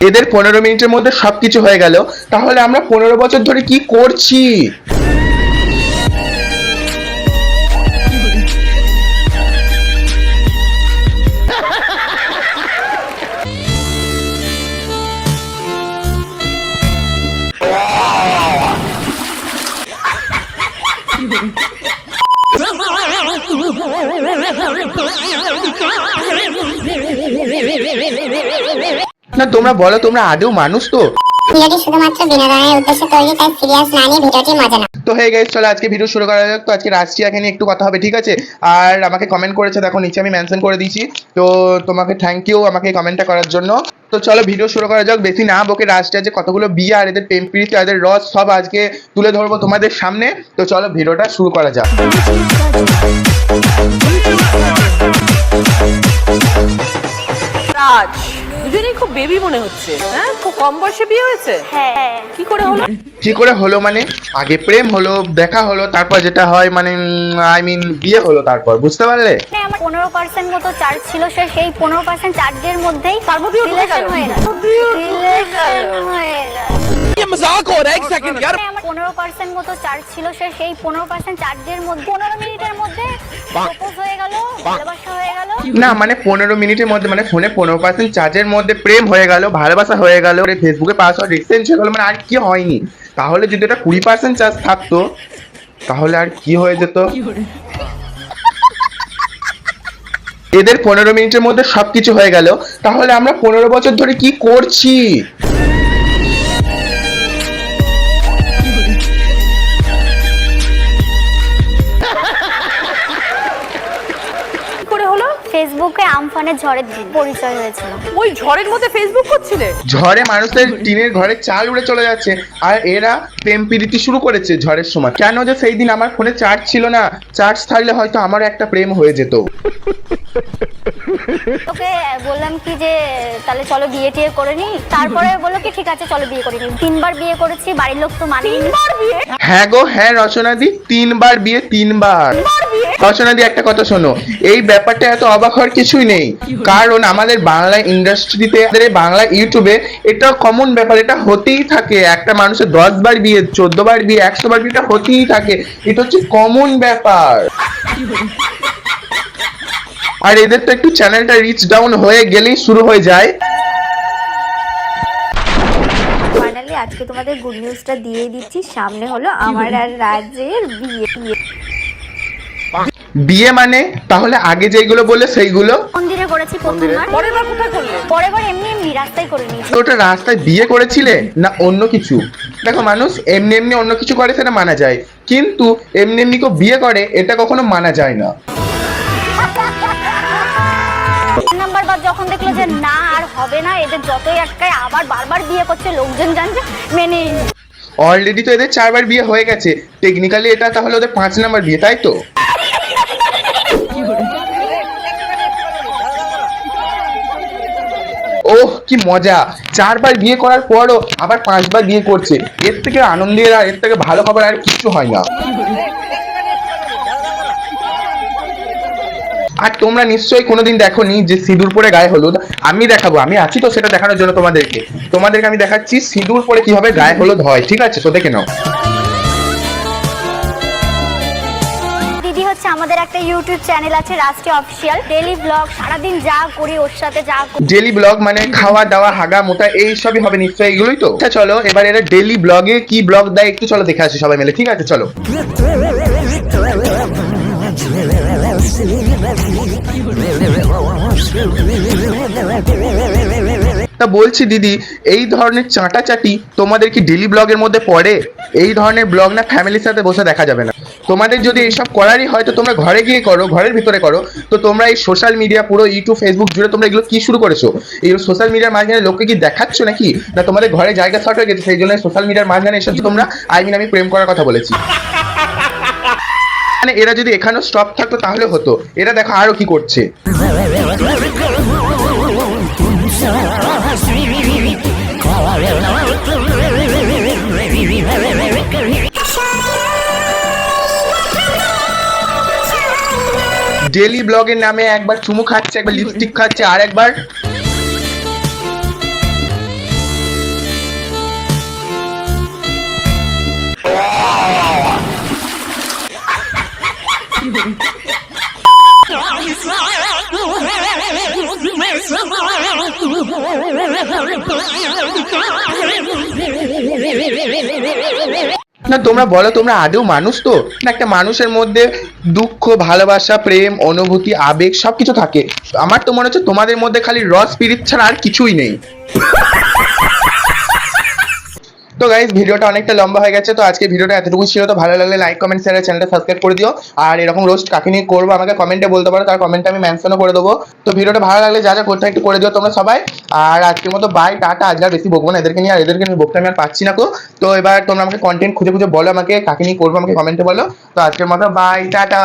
এদের পনেরো মিনিটের মধ্যে সবকিছু হয়ে গেল। তাহলে আমরা পনেরো বছর ধরে কি করছি? না তোমরা বলো তোমরা আদৌ মানুষ তো? ভিডিওটি শুধুমাত্র বিনোদনের উদ্দেশ্যে তৈরি তাই সিরিয়াস না নিয়ে ভিডিওটি মজা না তো হে গাইস চলো আজকে ভিডিও শুরু করা যাক। তো আজকে নিয়ে একটু কথা হবে ঠিক আছে? আর আমাকে কমেন্ট করেছে দেখো নিচে আমি মেনশন করে দিয়েছি। তো তোমাকে থ্যাংক ইউ আমাকে কমেন্টটা করার জন্য। তো চলো ভিডিও শুরু করা যাক। বেশি না বকে যে কতগুলো বিয়ে আর এদের প্রেম প্রীতি এদের রস সব আজকে তুলে ধরবো তোমাদের সামনে। তো চলো ভিডিওটা শুরু করা যাক। রাজ দুজনেই খুব বেবি মনে হচ্ছে হ্যাঁ খুব কম বয়সে বিয়ে হয়েছে হ্যাঁ কি করে হলো কি করে হলো মানে আগে প্রেম হলো দেখা হলো তারপর যেটা হয় মানে আই মিন বিয়ে হলো তারপর বুঝতে পারলে মানে আমার পনেরো পার্সেন্ট মতো চার্জ ছিল সে সেই পনেরো পার্সেন্ট চার্জের মধ্যেই তার মধ্যেও ঢুকে গেল। relation হয়ে গেল Relation হয়ে গেল। ये मजाक हो रहा है एक सेकंड यार মানে আমার পনেরো পার্সেন্ট মতো চার্জ ছিল সে সেই পনেরো পার্সেন্ট চার্জের মধ্যে পনেরো মিনিটের মধ্যে প্রপোজ হয়ে গেল ভালোবাসা হয়ে গেল না মানে পনেরো মিনিটের মধ্যে মানে ফোনে পনেরো পার্সেন্ট চার্জের মধ্যে প্রেম হয়ে গেল ভালোবাসা হয়ে গেল ফেসবুকে পাসওয়ার্ড এক্সচেঞ্জ হয়ে গেল মানে আর কি হয়নি? তাহলে যদি ওটা কুড়ি পার্সেন্ট চার্জ থাকতো তাহলে আর কি হয়ে যেত? এদের পনেরো মিনিটের মধ্যে সব কিছু হয়ে গেল তাহলে আমরা পনেরো বছর ধরে কি করছি? আমফানের ঝড়ের দিন পরিচয় হয়েছিল। ওই ঝড়ের মধ্যে ফেসবুক করছিলে? ঝড়ে মানুষের টিনের ঘরে চাল উড়ে চলে যাচ্ছে আর এরা প্রেম প্রীতি শুরু করেছে ঝড়ের সময়। কেন যে সেই দিন আমার ফোনে চার্জ ছিল না? চার্জ থাকলে হয়তো আমারও একটা প্রেম হয়ে যেত। ওকে বললাম কি যে তাহলে চলো বিয়ে টিয়ে করে নি। তারপরে বলল কি ঠিক আছে চলো বিয়ে করে নি। তিনবার বিয়ে করেছি বাড়ির লোক তো মানেই নি। বিয়ে? হ্যাঁ গো হ্যাঁ রচনাদি তিনবার বিয়ে তিনবার রচনাদি একটা কথা শোনো। এই ব্যাপারটা এত অবাক হওয়ার কিছুই নেই। কারণ আমাদের বাংলা ইন্ডাস্ট্রিতে, আমাদের বাংলা ইউটিউবে এটা কমন ব্যাপার, এটা হতেই থাকে। একটা মানুষের দশ বার বিয়ে, চোদ্দ বার বিয়ে, একশো বার বিয়ে, এটা হতেই থাকে। এটা হচ্ছে কমন ব্যাপার। আর এদের তো একটু চ্যানেলটা রিচ ডাউন হয়ে গেলেই শুরু হয়ে যায়। আজকে তোমাদের গুড নিউজটা দিয়ে দিচ্ছি। সামনে হলো আমার আর রাজের বিয়ে। বিয়ে মানে? তাহলে আগে যেগুলো বলে সেইগুলো? মন্দিরে করেছি প্রথমবার। পরের বার কোথায় করলে? পরের বার এমনি এমনি রাস্তায় করে নিয়েছি। তো ওটা রাস্তায় বিয়ে করেছিলে না অন্য কিছু? দেখো মানুষ এমনি এমনি অন্য কিছু করে সেটা মানা যায়। কিন্তু এমনি এমনি কেউ বিয়ে করে এটা কখনো মানা যায় না। নাম্বার বার যখন দেখল যে না আর হবে না এদের যতই আটকায় আবার বারবার বিয়ে করছে লোকজন জানছে মেনেই অলরেডি তো এদের চারবার বিয়ে হয়ে গেছে। টেকনিক্যালি এটা তাহলে ওদের পাঁচ নাম্বার বিয়ে তাই তো? ওহ, কি মজা। চারবার বিয়ে করার পরও আবার পাঁচবার বিয়ে করছে। এর থেকে আনন্দের আর এর থেকে ভালো খবর আর কিছু হয় না। আর তোমরা নিশ্চয়ই কোনোদিন দেখোনি যে সিঁদুর পরে গায়ে হলুদ। আমি দেখাবো, আমি আছি তো সেটা দেখানোর জন্য তোমাদেরকে। তোমাদেরকে আমি দেখাচ্ছি সিঁদুর পরে কীভাবে গায়ে হলুদ হয়, ঠিক আছে? তো দেখে নাও। হচ্ছে আমাদের একটা ইউটিউব চ্যানেল আছে রাষ্ট্রীয় অফিসিয়াল ডেলি ব্লগ সারাদিন যা করি ওর সাথে যা ডেলি ব্লগ মানে খাওয়া, দাওয়া, হাগা, মোটা, এই সবই হবে নিশ্চয়ই এগুলোই তো? আচ্ছা চলো, এবার এরা ডেলি ব্লগে কি ব্লগ দেয় একটু চলো, দেখে আসি সবাই মিলে। ঠিক আছে, চলো। তা বলছি, দিদি, এই ধরনের চাটা চাটি তোমাদের কি ডেলি ব্লগের মধ্যে পড়ে? এই ধরনের ব্লগ না ফ্যামিলির সাথে বসে দেখা যাবে না। তোমাদের যদি এইসব করারই হয়, তো তোমরা ঘরে গিয়ে করো, ঘরের ভিতরে করো। তো তোমরা এই সোশ্যাল মিডিয়া পুরো ইউটিউব ফেসবুক জুড়ে তোমরা এগুলো কি শুরু করেছ? এই সোশ্যাল মিডিয়ার মাঝখানে লোককে কি দেখাচ্ছ নাকি? না তোমাদের ঘরে জায়গা শর্ট হয়ে গেছে, সেই জন্য সোশ্যাল মিডিয়ার মাঝখানে এসে তোমরা? আই মিন আমি প্রেম করার কথা বলেছি। মানে এরা যদি এখানেও স্টপ থাকতো, তাহলে হতো। এরা দেখো আরও কি করছে। ডেলি ব্লগের নামে একবার চুমু খাচ্ছে একবার লিপস্টিক খাচ্ছে আর একবার না, তোমরা বলো, তোমরা আদৌ মানুষ তো? না, একটা মানুষের মধ্যে দুঃখ, ভালোবাসা, প্রেম, অনুভূতি, আবেগ সবকিছু থাকে। আমার তো মনে হচ্ছে তোমাদের মধ্যে খালি র স্পিরিট ছাড়া আর কিছুই নেই। তো গাইজ ভিডিওটা অনেকটা লম্বা হয়ে গেছে, তো আজকে ভিডিওটা এতটুকু ছিল, তো ভালো লাগলে লাইক কমেন্ট শেয়ার চ্যানেলটা সাবস্ক্রাইব করে দিও। আর এরকম রোস্ট কাকে নিয়ে করব, আমাকে কমেন্টে বলতে পারো, তার কমেন্টে আমি মেনশনও করে দেবো। তো ভিডিওটা ভালো লাগলে যা যা করতে একটু করে দিও, তোমরা সবাই আর আজকের মতো বাই টাটা। আজকে আর বেশি বকবো না, এদেরকে নিয়ে আর এদেরকে নিয়ে বকতে আমি আর পাচ্ছি না কো তো এবার তোমরা আমাকে কন্টেন্ট খুঁজে খুঁজে বলো আমাকে, কাকে নিয়ে করব আমাকে কমেন্টে বলো। তো আজকের মতো বাই টাটা।